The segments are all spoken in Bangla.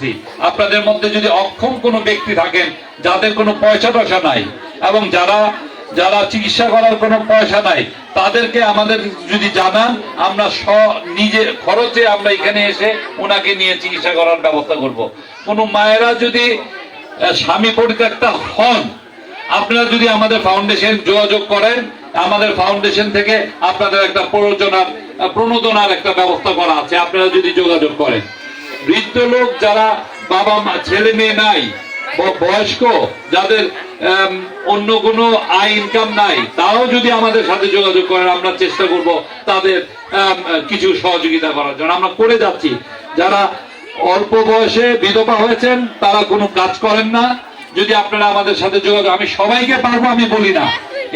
বলতেছি, আপনাদের মধ্যে যদি অক্ষম কোনো ব্যক্তি থাকেন, যাদের কোনো পয়সা টয়সা নাই, এবং যারা যারা চিকিৎসা করার কোনো পয়সা নাই, তাদেরকে আমাদের যদি জানান, আমরা স্ব নিজে, খরচে আমরা এখানে এসে ওনাকে নিয়ে চিকিৎসা করার ব্যবস্থা করব। কোনো মায়েরা যদি স্বামী পরিত্যক্তা হন, আপনারা যদি আমাদের ফাউন্ডেশন যোগাযোগ করেন, আমাদের ফাউন্ডেশন থেকে আপনাদের একটা প্রয়োজনার প্রণোদনার একটা ব্যবস্থা করা আছে, আপনারা যদি যোগাযোগ করেন। বৃদ্ধ লোক যারা বাবা মা, ছেলে মেয়ে নাই বয়স্ক, যাদের অন্য কোনো আয় ইনকাম নাই তারাও যদি আমাদের সাথে যোগাযোগ করেন, আমরা চেষ্টা করব তাদের কিছু সহযোগিতা করার জন্য। আমরা করে যাচ্ছি। যারা অল্প বয়সে বিধবা হয়েছেন, তারা কোনো কাজ করেন না। যদি আপনারা আমাদের সাথে যোগাযোগ আমি সবাইকে পারব, আমি বলি না।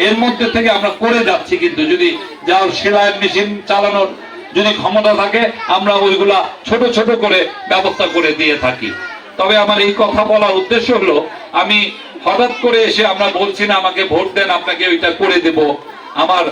এর মধ্যে থেকে আমরা করে যাচ্ছি কিন্তু, যদি যাও সেলাইয়ের মেশিন চালানোর যদি ক্ষমতা থাকে, আমরা ওইগুলা ছোট ছোট করে ব্যবস্থা করে দিয়ে থাকি। তবে আমার এই কথা বলার উদ্দেশ্য হলো, আমি হঠাৎ করে এসে আমরা বলছি না, আমাকে ভোট দেন, আপনাকে ওইটা করে দেব। আমার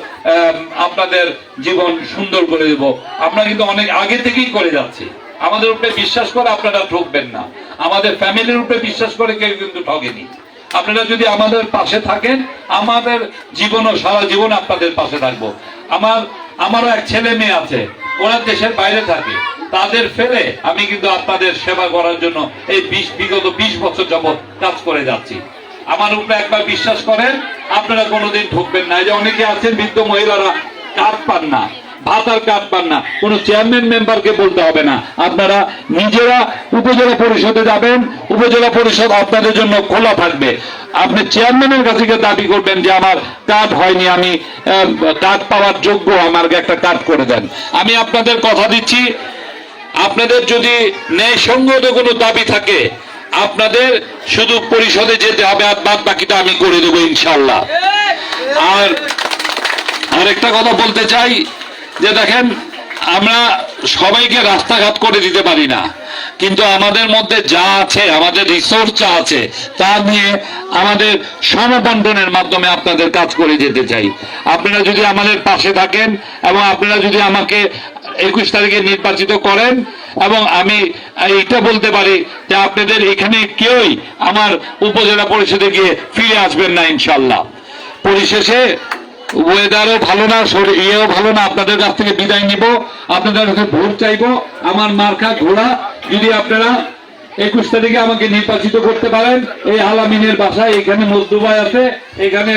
আপনাদের জীবন সুন্দর করে দেব। আমরা কিন্তু অনেক আগে থেকেই করে যাচ্ছি। আমাদের উপরে বিশ্বাস করে আপনারা ঠকবেন না। আমাদের ফ্যামিলির উপরে বিশ্বাস করে কেউ কিন্তু ঠকেনি। আপনারা যদি আমাদের পাশে থাকেন, আমাদের জীবনও সারা জীবন আপনাদের পাশে থাকব। আমার আমারও এক ছেলে মেয়ে আছে, ওরা দেশের বাইরে থাকে। তাদের ফেলে আমি কিন্তু আপনাদের সেবা করার জন্য এই বিশ, বিগত বিশ বছর যাবৎ কাজ করে যাচ্ছি। আমার উপরে একবার বিশ্বাস করেন, আপনারা কোনোদিন ঢুকবেন না। যে অনেকে আছেন বৃদ্ধ মহিলারা কাজ পান না। ভাতার কার্ড পান না। কোনো চেয়ারম্যান মেম্বারকে বলতে হবে না। আপনারা নিজেরা উপজেলা পরিষদে যাবেন, উপজেলা পরিষদ আপনাদের জন্য খোলা থাকবে। আপনি চেয়ারম্যানের কাছে গিয়ে দাবি করবেন যে, আমার কার্ড হয়নি, আমি কার্ড পাওয়ার যোগ্য আমাকে একটা কার্ড করে দেন। আমি আপনাদের কথা দিচ্ছি, আপনাদের যদি ন্যায়সঙ্গত কোনো দাবি থাকে, আপনাদের শুধু পরিষদে যেতে হবে, আর বাদ বাকিটা আমি করে দেবো ইনশাল্লাহ আর আরেকটা কথা বলতে চাই যে দেখেন, আমরা সবাইকে রাস্তাঘাট করে দিতে পারি না। কিন্তু আমাদের মধ্যে যা আছে, আমাদের রিসোর্স যা আছে, তা নিয়ে আমাদের সমবন্টনের মাধ্যমে আপনাদের কাজ করে যেতে চাই। আপনারা যদি আমাদের পাশে থাকেন এবং আপনারা যদি আমাকে একুশ তারিখে নির্বাচিত করেন, এবং আমি এইটা বলতে পারি যে আপনাদের এখানে কেউই আমার উপজেলা পরিষদে গিয়ে ফিরে আসবেন না, ইনশাল্লাহ। পরিশেষে ওয়েদারও ভালো না ইয়েও ভালো না, আপনাদের কাছ থেকে বিদায় নিব। আপনাদের কাছে ভোট চাইব, আমার মার্কা ঘোড়া, যদি আপনারা একুশ তারিখে আমাকে নির্বাচিত করতে পারেন, এই আলামিনের বাসায়, এখানে মজদুবাই আছে, এখানে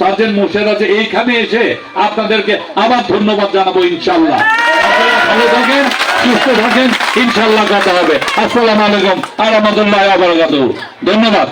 সার্জেন্ট মোর্শেদ আছে, এইখানে এসে আপনাদেরকে আবার ধন্যবাদ জানাব, ইনশাল্লাহ। ভালো থাকেন, সুস্থ থাকেন, ইনশাল্লাহ কথা হবে। আসসালামু আলাইকুম, আহমদুল্লাহ ধন্যবাদ।